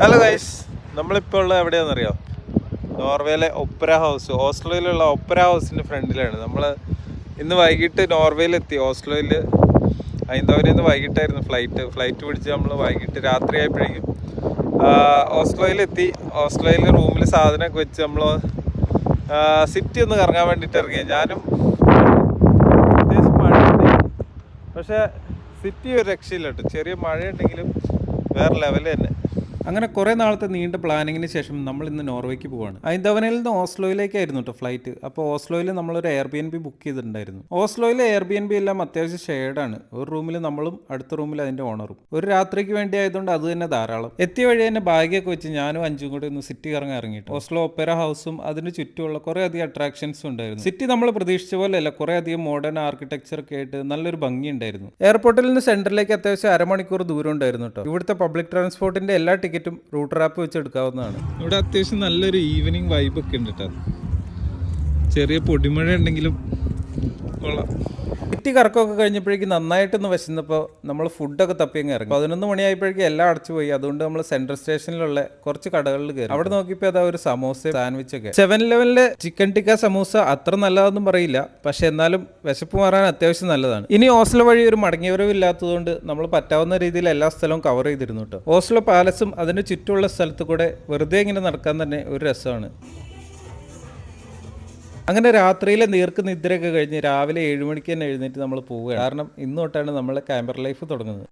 Hello guys നമ്മളിപ്പോൾ ഉള്ളത് എവിടെയാണെന്നറിയോ? നോർവേയിലെ ഒപ്പര house ഓസ്ലോയിലുള്ള ഒപ്പര ഹൗസിന്റെ ഫ്രണ്ടിലാണ്. നമ്മൾ ഇന്ന് വൈകിട്ട് നോർവേയിലെത്തി. ഓസ്ലോയിൽ ഐന്തവരിൽ നിന്ന് വൈകിട്ടായിരുന്നു ഫ്ലൈറ്റ് ഫ്ലൈറ്റ് പിടിച്ച് നമ്മൾ വൈകിട്ട് രാത്രി ആയപ്പോഴേക്കും ഓസ്ലോയിലെത്തി ഓസ്ലോയിൽ റൂമിൽ സാധനമൊക്കെ വെച്ച് നമ്മൾ സിറ്റി ഒന്ന് കറങ്ങാൻ വേണ്ടിയിട്ട് ഇറങ്ങി ഞാനും അത്യാവശ്യം മഴയുണ്ട്. പക്ഷേ സിറ്റി ഒരു രക്ഷയില്ല കേട്ടോ. ചെറിയ മഴയുണ്ടെങ്കിലും വേറെ ലെവൽ തന്നെ. അങ്ങനെ കുറേ നാളത്തെ നീണ്ട പ്ലാനിങ്ങിന് ശേഷം നമ്മൾ ഇന്ന് നോർവേക്ക് പോവാണ്. ഐന്തവനയിൽ നിന്ന് ഓസ്ലോയിലേക്കായിരുന്നു കേട്ടോ ഫ്ലൈറ്റ് അപ്പോൾ ഓസ്ലോയിൽ നമ്മളൊരു Airbnb book ചെയ്തിട്ടുണ്ടായിരുന്നു. ഓസ്ലോയിലെ എയർ ബി എൻ ബി എല്ലാം അത്യാവശ്യം ഷെയർഡാണ് ഒരു റൂമിൽ നമ്മളും അടുത്ത റൂമിൽ അതിന്റെ ഓണറും ഒരു രാത്രിക്ക് വേണ്ടി ആയതുകൊണ്ട് അത് തന്നെ ധാരാളം. എത്തിയ വഴി തന്നെ ബാഗൊക്കെ വെച്ച് ഞാനും അഞ്ചും കൂടി ഒന്ന് സിറ്റി കറങ്ങി ഇറങ്ങിയിട്ട്. ഓസ്ലോ ഒപ്പേര ഹൗസും അതിന് ചുറ്റുമുള്ള കുറേ അധികം അട്രാക്ഷൻസും ഉണ്ടായിരുന്നു. സിറ്റി നമ്മൾ പ്രതീക്ഷിച്ച പോലെയല്ല കുറേ അധികം മോഡേൺ ആർക്കിടെക്ചർ ഒക്കെ ആയിട്ട് നല്ലൊരു ഭംഗി ഉണ്ടായിരുന്നു എയർപോർട്ടിൽ നിന്ന് സെന്ററിലേക്ക് അത്യാവശ്യം അരമണിക്കൂർ ദൂരം ഉണ്ടായിരുന്നു കേട്ടോ ഇവിടുത്തെ പബ്ലിക് ട്രാൻസ്പോർട്ടിന്റെ എല്ലാ ടിക്കറ്റും റൂട്ടർ ആപ്പ് വെച്ച് എടുക്കാവുന്നതാണ്. ഇവിടെ അത്യാവശ്യം നല്ലൊരു ഈവനിങ് വൈബ് ഒക്കെ ഉണ്ട് ചെറിയ പൊടിമഴ ഉണ്ടെങ്കിലും കൊള്ളാം. സിറ്റി കറക്കമൊക്കെ കഴിഞ്ഞപ്പോഴേക്കും നന്നായിട്ടൊന്ന് വിശന്നപ്പോൾ നമ്മൾ ഫുഡൊക്കെ തപ്പി അങ്ങ് ഇറങ്ങി. പതിനൊന്ന് മണിയായപ്പോഴേക്കും എല്ലാം അടച്ചു പോയി. അതുകൊണ്ട് നമ്മൾ സെൻട്രൽ സ്റ്റേഷനിലുള്ള കുറച്ച് കടകളിൽ കയറി. അവിടെ നോക്കിയപ്പോൾ അതാ ഒരു സമോസ സാൻഡ്വിച്ച് ഒക്കെ. സെവൻ ലെവനിലെ ചിക്കൻ ടിക്ക സമോസ അത്ര നല്ലതൊന്നും പറയില്ല. പക്ഷെ എന്നാലും വിശപ്പ് മാറാൻ അത്യാവശ്യം നല്ലതാണ്. ഇനി ഓസ്ലോ വഴി ഒരു മടങ്ങിയവരവില്ലാത്തതുകൊണ്ട് നമ്മൾ പറ്റാവുന്ന രീതിയിൽ എല്ലാ സ്ഥലവും കവർ ചെയ്തിരുന്നു കേട്ടോ ഓസ്ലോ പാലസും അതിന് ചുറ്റുമുള്ള സ്ഥലത്ത് കൂടെ വെറുതെ ഇങ്ങനെ നടക്കാൻ തന്നെ ഒരു രസമാണ്. അങ്ങനെ രാത്രിയിലെ നീർക്ക് നിദ്രയൊക്കെ കഴിഞ്ഞ് രാവിലെ ഏഴ് മണിക്ക് തന്നെ എഴുന്നേറ്റ് നമ്മൾ പോവുകയാണ്. കാരണം ഇന്ന് തൊട്ടാണ് നമ്മളെ ക്യാമ്പർ ലൈഫ് തുടങ്ങുന്നത്.